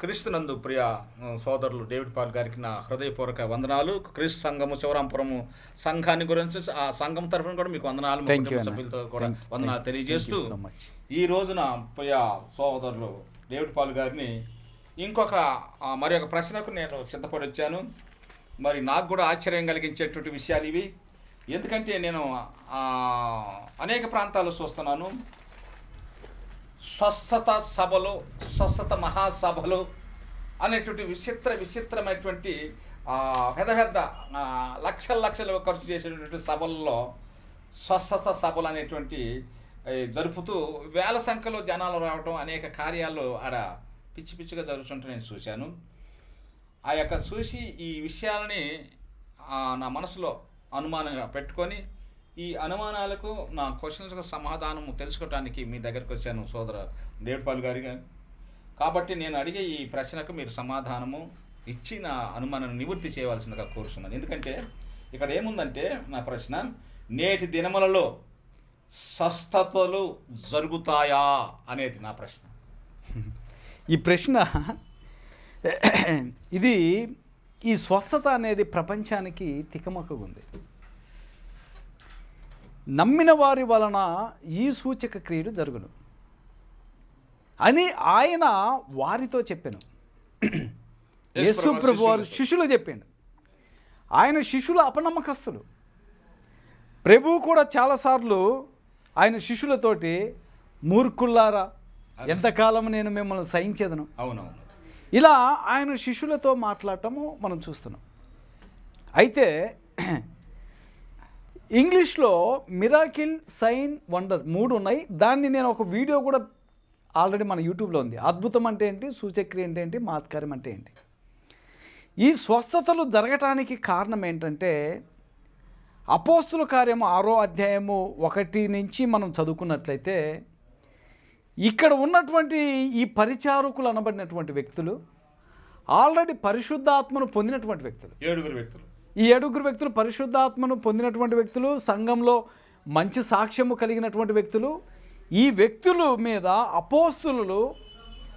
క్రీస్తునందు ప్రియ సోదరులు David Paul గారికి నా హృదయపూర్వక వందనాలు. క్రీస్తు సంఘము శివరాంపురము సంఘాన్ని గురించి ఆ సంఘం తరఫున కూడా మీకు వందనాలు. సభ్యులతో కూడా వందనాలు తెలియజేస్తూ. ఈ రోజున ప్రియ సోదరులు డేవిడ్ పాల్ గారిని ఇంకొక మరి ఒక ప్రశ్నకు నేను సిద్ధపడి వచ్చాను. మరి నాకు కూడా ఆశ్చర్యం కలిగించేటువంటి విషయాలు ఇవి. ఎందుకంటే నేను అనేక ప్రాంతాలు చూస్తున్నాను. స్వస్థత సభలు స్వస్థత మహాసభలు అనేటువంటి విచిత్ర విచిత్రమైనటువంటి పెద్ద పెద్ద లక్షల లక్షలు ఖర్చు చేసేటువంటి సభల్లో స్వస్థత సభలు అనేటువంటి జరుపుతూ వేల సంఖ్యలో జనాలు రావడం అనేక కార్యాలు ఆడ పిచ్చి పిచ్చిగా జరుగుతుంటే నేను చూశాను. ఆ యొక్క చూసి ఈ విషయాలని నా మనసులో అనుమానంగా పెట్టుకొని ఈ అనుమానాలకు నా క్వశ్చన్స్కు సమాధానం తెలుసుకోవడానికి మీ దగ్గరికి వచ్చాను సోదర దేవ్పాల్ గారి. కాబట్టి నేను అడిగే ఈ ప్రశ్నకు మీరు సమాధానము ఇచ్చి నా అనుమానాన్ని నివృత్తి చేయవలసిందిగా కోరుతున్నాను ఎందుకంటే ఇక్కడ ఏముందంటే నా ప్రశ్న నేటి దినములలో స్వస్థతలు జరుగుతాయా అనేది నా ప్రశ్న. ఈ ప్రశ్న ఇది ఈ స్వస్థత అనేది ప్రపంచానికి తికమకగా ఉంది నమ్మిన వారి వలన ఈ సూచక క్రియలు జరుగును. అని ఆయన వారితో చెప్పాను. యేసు ప్రభు వారు శిష్యులు చెప్పాడు. ఆయన శిష్యులు అపనమ్మకస్తులు. ప్రభువు కూడా చాలాసార్లు ఆయన శిష్యులతోటి మూర్ఖుల్లారా ఎంతకాలం నేను మిమ్మల్ని సహించేదను? అవునవును. ఇలా ఆయన శిష్యులతో మాట్లాడటము మనం చూస్తున్నాం. అయితే ఇంగ్లీష్లో మిరాకిల్ సైన్ వండర్ మూడు ఉన్నాయి. దాన్ని నేను ఒక వీడియో కూడా ఆల్రెడీ మన యూట్యూబ్లో ఉంది. అద్భుతం అంటే ఏంటి? సూచక్రియ అంటే ఏంటి? మాత్కార్యం అంటే ఏంటి? ఈ స్వస్థతలు జరగటానికి కారణం ఏంటంటే అపోస్తుల కార్యము ఆరో అధ్యాయము ఒకటి నుంచి మనం చదువుకున్నట్లయితే ఇక్కడ ఉన్నటువంటి ఈ పరిచారకులు అనబడినటువంటి వ్యక్తులు ఆల్రెడీ పరిశుద్ధాత్మను పొందినటువంటి వ్యక్తులు. ఏడుగురు వ్యక్తులు. ఈ ఏడుగురు వ్యక్తులు పరిశుద్ధాత్మను పొందినటువంటి వ్యక్తులు సంఘంలో మంచి సాక్ష్యము కలిగినటువంటి వ్యక్తులు ఈ వ్యక్తుల మీద అపోస్తులు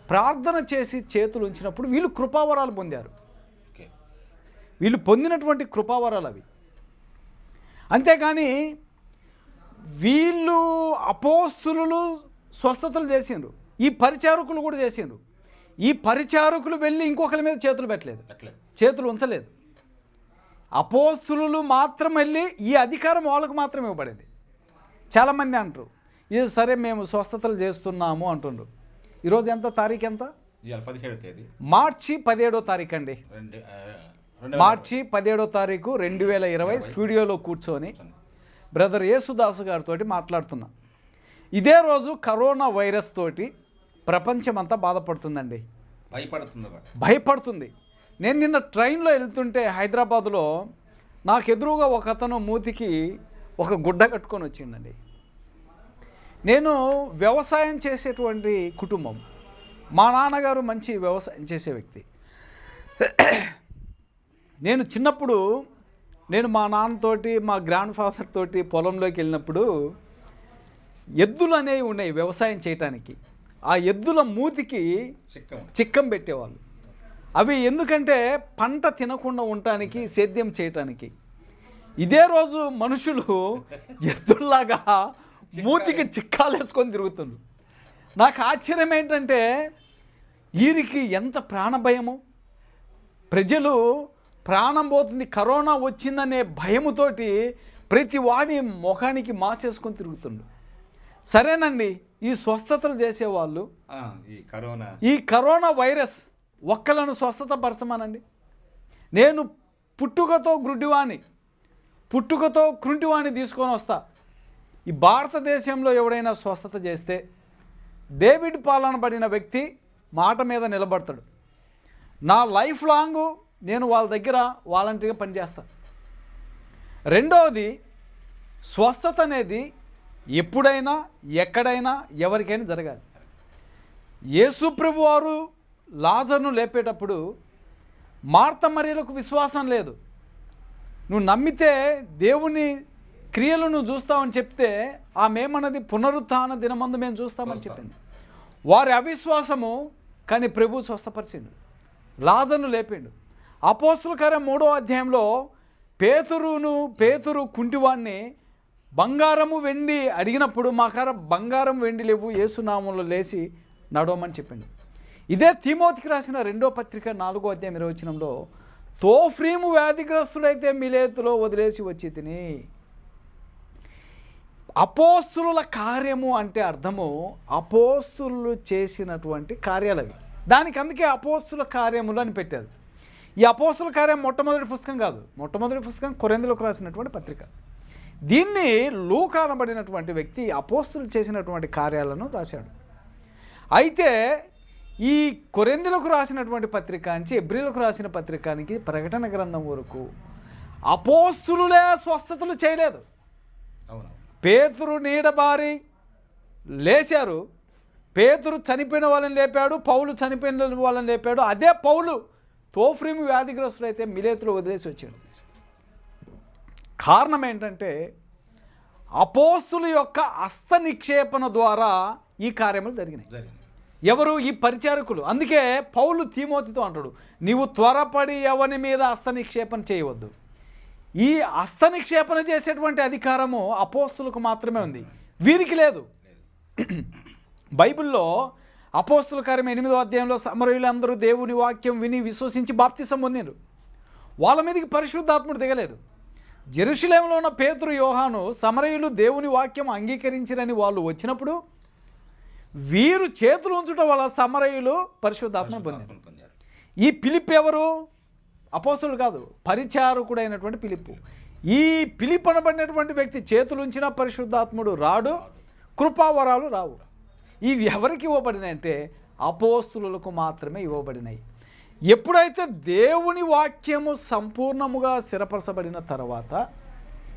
ప్రార్థన చేసి చేతులు ఉంచినప్పుడు వీళ్ళు కృపావరాలు పొందారు. వీళ్ళు పొందినటువంటి కృపావరాలు అవి. అంతేకాని వీళ్ళు అపోస్తులు స్వస్థతలు చేసిండ్రు. ఈ పరిచారకులు కూడా చేసిండ్రు. ఈ పరిచారకులు వెళ్ళి ఇంకొకరి మీద చేతులు పెట్టలేదు. చేతులు ఉంచలేదు. అపోస్తులు మాత్రం వెళ్ళి ఈ అధికారం వాళ్ళకు మాత్రం ఇవ్వబడింది. చాలామంది అంటారు ఇది సరే మేము స్వస్థతలు చేస్తున్నాము అంటుండ్రు. ఈరోజు ఎంత తారీఖు ఎంత? పదిహేడు తేదీ. మార్చి పదిహేడో తారీఖు అండి. మార్చి పదిహేడో తారీఖు రెండు వేల ఇరవై స్టూడియోలో కూర్చొని బ్రదర్ యేసుదాసు గారితో మాట్లాడుతున్నా. ఇదే రోజు కరోనా వైరస్ తోటి ప్రపంచమంతా బాధపడుతుందండి. భయపడుతుంది భయపడుతుంది. నేను నిన్న ట్రైన్లో వెళ్తుంటే హైదరాబాదులో నాకు ఎదురుగా ఒక అతను మూతికి ఒక గుడ్డ కట్టుకొని వచ్చిండండి. నేను వ్యవసాయం చేసేటువంటి కుటుంబం. మా నాన్నగారు మంచి వ్యవసాయం చేసే వ్యక్తి. నేను చిన్నప్పుడు నేను మా నాన్నతోటి మా గ్రాండ్ ఫాదర్ తోటి పొలంలోకి వెళ్ళినప్పుడు ఎద్దులు అనేవి ఉన్నాయి వ్యవసాయం చేయటానికి. ఆ ఎద్దుల మూతికి చిక్కం. చిక్కం పెట్టేవాళ్ళు. అవి ఎందుకంటే పంట తినకుండా ఉండటానికి సేద్యం చేయటానికి. ఇదే రోజు మనుషులు ఎద్దుల్లాగా మూతికి చిక్కాలు వేసుకొని తిరుగుతుండ్రు నాకు ఆశ్చర్యం ఏంటంటే వీరికి ఎంత ప్రాణభయము ప్రజలు ప్రాణం పోతుంది కరోనా వచ్చిందనే భయముతోటి ప్రతి వాడి ముఖానికి మాసేసుకొని తిరుగుతుండు. సరేనండి ఈ స్వస్థతలు చేసేవాళ్ళు. ఈ కరోనా. ఈ కరోనా వైరస్ ఒక్కలను స్వస్థత పరచమానండి. నేను పుట్టుకతో గ్రుడ్డివాణి పుట్టుకతో కృంటివాణి తీసుకొని వస్తా. ఈ భారతదేశంలో ఎవడైనా స్వస్థత చేస్తే డేవిడ్ పాలన పడిన వ్యక్తి మాట మీద నిలబడతాడు. నా లైఫ్ లాంగ్ నేను వాళ్ళ దగ్గర వాలంటీర్గా పనిచేస్తాను రెండవది స్వస్థత అనేది ఎప్పుడైనా ఎక్కడైనా ఎవరికైనా జరగాలి. యేసుప్రభు వారు లాజర్ను లేపేటప్పుడు మార్తమర్యలకు విశ్వాసం లేదు. నువ్వు నమ్మితే దేవుని క్రియలు నువ్వు చూస్తావని చెప్తే ఆమె ఏమన్నది? పునరుత్థాన దినమందు మేము చూస్తామని చెప్పింది. వారి అవిశ్వాసము కానీ ప్రభు స్వస్థపరిచిండు. లాజర్ను లేపిండు. అపోస్తుల కార్యం మూడో అధ్యాయంలో పేతురును పేతురు కుంటివాణ్ణి బంగారము వెండి అడిగినప్పుడు మా కార బంగారం వెండి లేవు ఏసునామంలో లేచి నడవమని చెప్పిండు. ఇదే తిమోతికి రాసిన రెండో పత్రిక నాలుగో అధ్యాయం నిర్వచనంలో తోఫ్రీము వ్యాధిగ్రస్తుడైతే మిలేతులో వదిలేసి వచ్చి తిని అపోస్తుల కార్యము అంటే అర్థము అపోస్తులు చేసినటువంటి కార్యాలు అవి. దానికి అందుకే అపోస్తుల కార్యములు అని పెట్టారు. ఈ అపోస్తుల కార్యం మొట్టమొదటి పుస్తకం కాదు. మొట్టమొదటి పుస్తకం కొరెందులకు రాసినటువంటి పత్రిక. దీన్ని లూక అనబడినటువంటి వ్యక్తి అపోస్తులు చేసినటువంటి కార్యాలను రాశాడు. అయితే ఈ కొరెందులకు రాసినటువంటి పత్రిక నుంచి ఎబ్రిలకు రాసిన పత్రికానికి ప్రకటన గ్రంథం వరకు అపోస్తులులే స్వస్థతలు చేయలేదు. అవును. పేతురు నీడబారి లేచారు పేతురు చనిపోయిన వాళ్ళని లేపాడు పౌలు చనిపోయిన వాళ్ళని లేపాడు. అదే పౌలు తోఫ్రీము వ్యాధిగ్రస్తుడైతే మిలేతులు వదిలేసి వచ్చాడు. కారణం ఏంటంటే అపోస్తుల యొక్క హస్త నిక్షేపణ ద్వారా ఈ కార్యములు జరిగినాయి. ఎవరు? ఈ పరిచారకులు. అందుకే పౌలు తీమోతితో అంటాడు నీవు త్వరపడి ఎవని మీద హస్త నిక్షేపణ చేయవద్దు. ఈ హస్త నిక్షేపణ చేసేటువంటి అధికారము అపోస్తులకు మాత్రమే ఉంది. వీరికి లేదు. బైబిల్లో అపోస్తుల కార్యం ఎనిమిదో అధ్యాయంలో సమరయులందరూ దేవుని వాక్యం విని విశ్వసించి బాప్తిసం పొందిండ్రు. వాళ్ళ మీదకి పరిశుద్ధాత్ముడు దిగలేదు. జెరూసలేంలో ఉన్న పేతురు యోహాను సమరయులు దేవుని వాక్యం అంగీకరించిరని వాళ్ళు వచ్చినప్పుడు వీరు చేతులు ఉంచుట వల్ల సమరయులు పరిశుద్ధాత్మ పొందారు. ఈ పిలిప్ ఎవరు అపోస్తులు కాదు పరిచారకుడైనటువంటి పిలుపు ఈ పిలిపనబడినటువంటి వ్యక్తి చేతులు ఉంచిన పరిశుద్ధాత్ముడు రాడు కృపావరాలు రావు. ఇవి ఎవరికి ఇవ్వబడినాయంటే అపోస్తులకు మాత్రమే ఇవ్వబడినాయి. ఎప్పుడైతే దేవుని వాక్యము సంపూర్ణముగా స్థిరపరచబడిన తర్వాత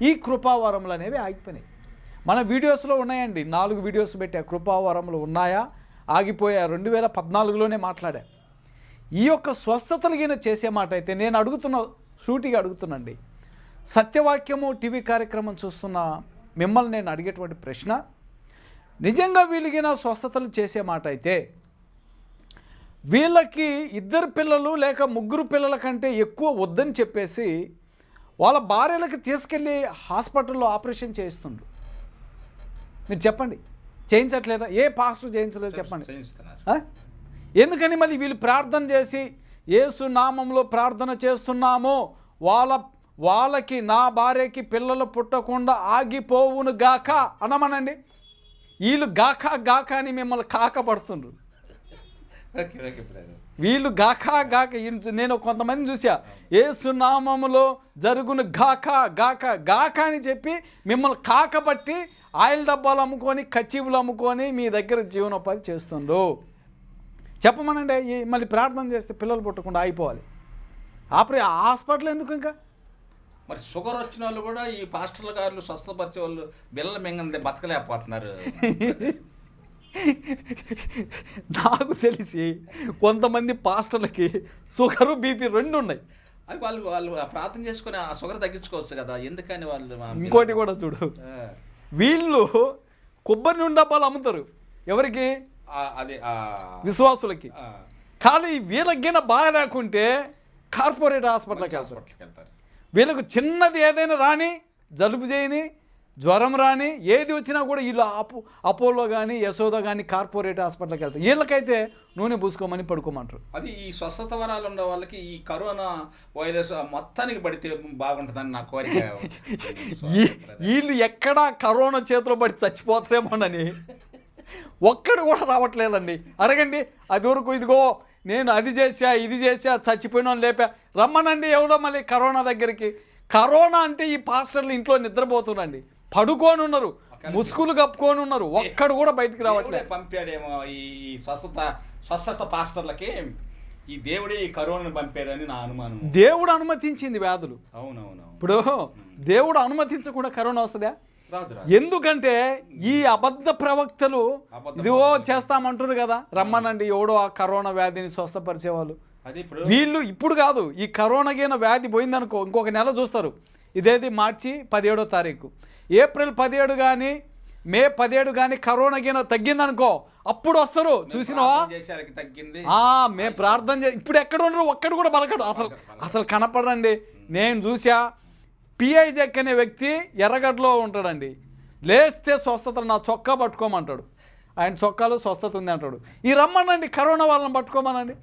ఈ కృపావరములు అనేవి ఆగిపోయినాయి. మన వీడియోస్లో ఉన్నాయండి నాలుగు వీడియోస్ పెట్టా. కృపావరములు ఉన్నాయా? ఆగిపోయా. రెండు వేల పద్నాలుగులోనే మాట్లాడా. ఈ యొక్క స్వస్థతలు గిన చేసే మాట అయితే నేను అడుగుతున్న షూటిగా అడుగుతున్నాండి. సత్యవాక్యము టీవీ కార్యక్రమం చూస్తున్న మిమ్మల్ని నేను అడిగేటువంటి ప్రశ్న నిజంగా వీళ్ళగిన స్వస్థతలు చేసే మాట అయితే వీళ్ళకి ఇద్దరు పిల్లలు లేక ముగ్గురు పిల్లల కంటే ఎక్కువ వద్దని చెప్పేసి వాళ్ళ భార్యలకి తీసుకెళ్ళి హాస్పిటల్లో ఆపరేషన్ చేయిస్తుండ్రు. మీరు చెప్పండి. చేయించట్లేదా? ఏ పాస్టర్ చేయించలేదు చెప్పండి? ఎందుకని మళ్ళీ వీళ్ళు ప్రార్థన చేసి యేసు నామంలో ప్రార్థన చేస్తున్నాము? వాళ్ళ వాళ్ళకి నా భార్యకి పిల్లలు పుట్టకుండా ఆగిపోవును గాక అనమనండి. వీళ్ళు గాక గాక అని మిమ్మల్ని కాకపడుతుండ్రు. బ్రదర్ వీళ్ళు గాక గాక నేను కొంతమంది చూసా యేసు నామములో జరుగును గాక గాక గాక అని చెప్పి మిమ్మల్ని కాకబట్టి ఆయిల్ డబ్బాలు అమ్ముకొని కచ్చివులు అమ్ముకొని మీ దగ్గర జీవనోపాధి చేస్తుండ్రు. చెప్పమనండి మళ్ళీ ప్రార్థన చేస్తే పిల్లలు పుట్టకుండా ఆగిపోవాలి. ఆపరే హాస్పిటల్ ఎందుకు ఇంకా? మరి షుగర్ వచ్చిన వాళ్ళు కూడా ఈ పాస్టర్ల గారు స్వస్థపరిచే వాళ్ళు బిల్లల మింగంది బతకలేకపోతున్నారు. నాకు తెలిసి కొంతమంది పాస్టర్లకి షుగరు బీపీ రెండు ఉన్నాయి. అవి వాళ్ళు వాళ్ళు ఆ ప్రార్థన చేసుకొని ఆ షుగర్ తగ్గించుకోవచ్చు కదా ఎందుకని వాళ్ళు ఇంకోటి కూడా చూడు. వీళ్ళు కొబ్బరి నూనె డబ్బాలు అమ్ముతారు. ఎవరికి? అది విశ్వాసులకి. కానీ వీళ్ళకి బాగా లేకుంటే కార్పొరేట్ హాస్పిటల్కి వెళ్తారు. వీళ్ళకు చిన్నది ఏదైనా రాని జలుబు చేయని జ్వరం రాని ఏది వచ్చినా కూడా వీళ్ళు అపో అపోలో కానీ యశోద కానీ కార్పొరేట్ హాస్పిటల్కి వెళ్తారు. వీళ్ళకైతే నూనె పూసుకోమని పడుకోమంటారు. అది ఈ స్వస్థత వరాలు ఉన్న వాళ్ళకి ఈ కరోనా వైరస్ మొత్తానికి పడితే బాగుంటుందని నా కోరిక. వీళ్ళు ఎక్కడా కరోనా చేతిలో పడి చచ్చిపోతారేమోనని. ఒక్కడు కూడా రావట్లేదండి. అడగండి అది వరకు ఇదిగో నేను అది చేసా ఇది చేసా చచ్చిపోయినా లేపా. రమ్మనండి ఎవడో మళ్ళీ కరోనా దగ్గరికి. కరోనా అంటే ఈ పాస్టర్లు ఇంట్లో నిద్రపోతున్నారండి. పడుకొని ఉన్నారు ముసుగులు కప్పుకొని ఉన్నారు ఒక్కడు కూడా బయటికి రావట్లేదు. పంపాడేమో ఈ స్వస్థత స్వస్థత పాస్టర్లకి ఈ దేవుడే ఈ కరోనాను పంపాడని నా అనుమానం దేవుడు అనుమతించింది వ్యాధులు. అవునవును ఇప్పుడు దేవుడు అనుమతించకుండా కరోనా వస్తుందా? ఎందుకంటే ఈ అబద్ధ ప్రవక్తలు ఇదిగో చేస్తామంటారు కదా రమ్మనండి ఎవడో ఆ కరోనా వ్యాధిని స్వస్థపరిచేవాళ్ళు. వీళ్ళు ఇప్పుడు కాదు ఈ కరోనా గీన వ్యాధి పోయిందనుకో ఇంకొక నెల చూస్తారు. ఇదేది మార్చి పదిహేడో తారీఖు. ఏప్రిల్ పదిహేడు కానీ మే పదిహేడు కానీ కరోనా గిన తగ్గిందనుకో అప్పుడు వస్తారు. చూసినావా? మేము ప్రార్థన చే ఇప్పుడు ఎక్కడ ఉండరు ఒక్కడు కూడా పలకడు. అసలు అసలు కనపడండి నేను చూసా పిఐ జక్ అనే వ్యక్తి ఎర్రగడ్డలో ఉంటాడండి. లేస్తే స్వస్థతలు నా చొక్కా పట్టుకోమంటాడు. ఆయన చొక్కాలో స్వస్థత ఉంది అంటాడు. ఈ రమ్మనండి కరోనా వాళ్ళని పట్టుకోమనండి.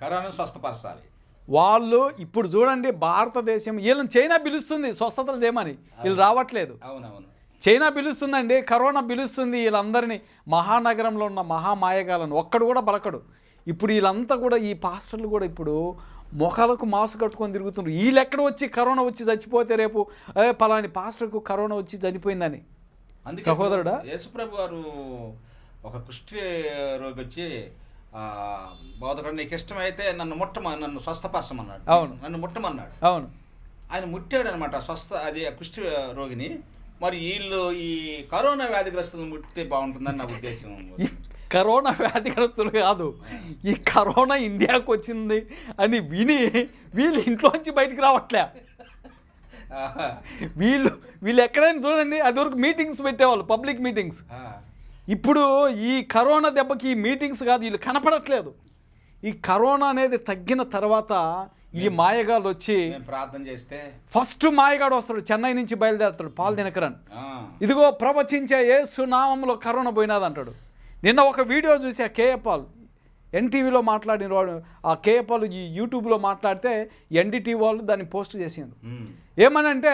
కరోనా స్వస్థపరచాలి. వాళ్ళు ఇప్పుడు చూడండి భారతదేశం వీళ్ళని చైనా పిలుస్తుంది స్వస్థతలు చేయమని. వీళ్ళు రావట్లేదు. అవునవును. చైనా పిలుస్తుందండి కరోనా పిలుస్తుంది వీళ్ళందరినీ మహానగరంలో ఉన్న మహామాయగాలను ఒక్కడు కూడా బలకడు ఇప్పుడు వీళ్ళంతా కూడా ఈ పాస్టర్లు కూడా ఇప్పుడు మొఖాలకు మాస్క్ కట్టుకొని తిరుగుతున్నారు. వీళ్ళు ఎక్కడ వచ్చి కరోనా వచ్చి చచ్చిపోతే రేపు ఏ పలాని పాస్టర్కు కరోనా వచ్చి చనిపోయిందని. అందుకే సహోదరుడా? యేసుప్రభు వారు ఒక కుష్టి రోగి వచ్చి బోధకుడు నీకు ఇష్టమైతే నన్ను ముట్టమ నన్ను స్వస్థపరచమన్నాడు. అవును. నన్ను ముట్టమన్నాడు. అవును. ఆయన ముట్టాడు అనమాట స్వస్థ అది ఆ కుష్టి రోగిని. మరి వీళ్ళు ఈ కరోనా వ్యాధిగ్రస్తులను ముట్టితే బాగుంటుందని నా ఉద్దేశం. కరోనా వ్యాధిగ్రస్తులు కాదు. ఈ కరోనా ఇండియాకు వచ్చింది అని విని వీళ్ళు ఇంట్లోంచి బయటికి రావట్లే. వీళ్ళు వీళ్ళు ఎక్కడైనా చూడండి అది వరకు మీటింగ్స్ పెట్టేవాళ్ళు పబ్లిక్ మీటింగ్స్. ఇప్పుడు ఈ కరోనా దెబ్బకి ఈ మీటింగ్స్ కాదు వీళ్ళు కనపడట్లేదు. ఈ కరోనా అనేది తగ్గిన తర్వాత ఈ మాయగాళ్ళు వచ్చి ప్రార్థన చేస్తే ఫస్ట్ మాయగాడు వస్తాడు చెన్నై నుంచి బయలుదేరుతాడు పాలు దినకరన్. ఇదిగో ప్రవచించే యేసు నామంలో కరోనా పోయినది అంటాడు నిన్న ఒక వీడియో చూసి ఆ కేఏ పాల్ ఎన్టీవీలో మాట్లాడిన వాడు ఆ కేఏ పాల్ ఈ యూట్యూబ్లో మాట్లాడితే ఎన్డీటీ వాళ్ళు దాన్ని పోస్ట్ చేసిండు ఉమ్. ఏమనంటే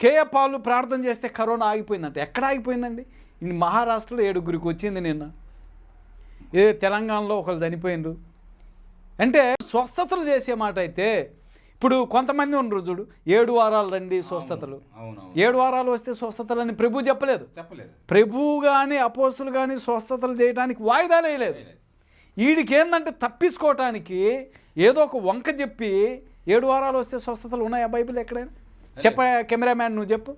కేఏ పాలు ప్రార్థన చేస్తే కరోనా ఆగిపోయిందంట. ఎక్కడ ఆగిపోయిందండి? మహారాష్ట్రలో ఏడుగురికి వచ్చింది నిన్న. ఏ తెలంగాణలో ఒకరు చనిపోయిండ్రు. అంటే స్వస్థతలు చేసే మాట అయితే ఇప్పుడు కొంతమంది ఉండరు చూడు ఏడు వారాలు రండి స్వస్థతలు. ఏడు వారాలు వస్తే స్వస్థతలని ప్రభు చెప్పలేదు. చెప్పలేదు. ప్రభువు కానీ అపోస్తులు కానీ స్వస్థతలు చేయడానికి వాయిదాలు వేయలేదు. వీడికి ఏంటంటే తప్పించుకోవటానికి ఏదో ఒక వంక చెప్పి ఏడు వారాలు వస్తే స్వస్థతలు ఉన్నాయా బైబిల్ ఎక్కడైనా? చెప్ప కెమెరామ్యాన్ నువ్వు చెప్పు.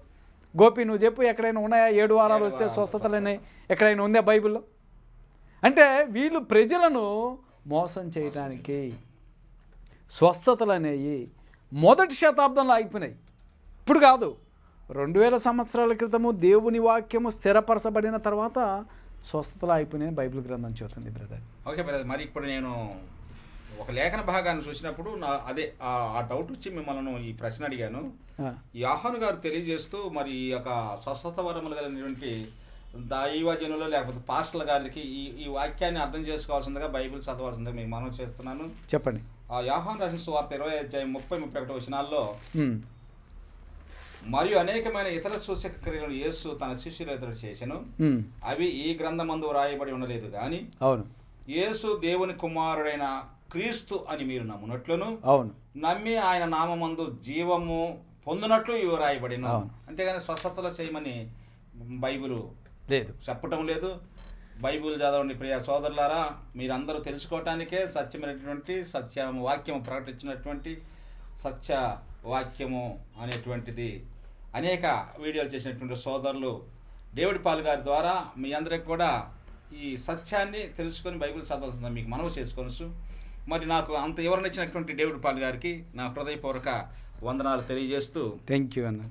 గోపి నువ్వు చెప్పు ఎక్కడైనా ఉన్నాయా? ఏడు వారాలు వస్తే స్వస్థతలు. అనేవి ఎక్కడైనా ఉందా బైబిల్లో? అంటే వీళ్ళు ప్రజలను మోసం చేయటానికి స్వస్థతలు అనేవి మొదటి శతాబ్దంలో ఆగిపోయినాయి. ఇప్పుడు కాదు రెండు వేల సంవత్సరాల క్రితము దేవుని వాక్యము స్థిరపరచబడిన తర్వాత స్వస్థతలు ఆగిపోయినాయి బైబిల్ గ్రంథం చెబుతుంది బ్రదర్. ఓకే బ్రదర్ మరి ఇప్పుడు నేను ఒక లేఖన భాగాన్ని చూసినప్పుడు నా అదే ఆ- డౌట్ వచ్చి మిమ్మల్ని ఈ ప్రశ్న అడిగాను. ఆహ్వాన్ గారు తెలియజేస్తూ మరి ఈ యొక్క స్వస్థత వరములు కలిగినటువంటి దైవజనులు లేకపోతే పాస్టర్ల గారికి ఈ ఈ వాక్యాన్ని అర్థం చేసుకోవాల్సిందిగా బైబిల్ చదవాల్సిందిగా మీకు మనం చేస్తున్నాను. చెప్పండి. ఆ యాహాన్ రాసిన సువార్త ఇరవై అధ్యాయం ముప్పై ముప్పై ఒకటి వచనాల్లో మరియు అనేకమైన ఇతర సూచక క్రియలను యేసు తన శిష్యుల ఎదురు ఉమ్, అవి ఈ గ్రంథమందు వ్రాయబడి ఉండలేదు కానీ అవును. యేసు దేవుని కుమారుడైన క్రీస్తు అని మీరు నమ్మునట్లును. అవును. నమ్మి ఆయన నామమందు జీవము పొందినట్లు ఇవి రాయబడిన. అంతేగాని స్వస్థతలు చేయమని బైబిల్ లేదు. చెప్పటం లేదు. బైబిల్ చదవండి ప్రియ సోదరులారా మీరందరూ తెలుసుకోవటానికే సత్యమైనటువంటి సత్య వాక్యము ప్రకటించినటువంటి సత్య వాక్యము అనేటువంటిది. అనేక వీడియోలు చేసినటువంటి సోదరులు దేవుడి పాల్ గారి ద్వారా మీ అందరికి కూడా ఈ సత్యాన్ని తెలుసుకొని బైబిల్ చదవాల్సిందా మీకు మనవి చేసుకోవచ్చు మరి నాకు అంత వివరణ ఇచ్చినటువంటి డేవిడ్ పాల్ గారికి నా హృదయపూర్వక వందనాలు తెలియజేస్తూ థ్యాంక్ యూ అన్న.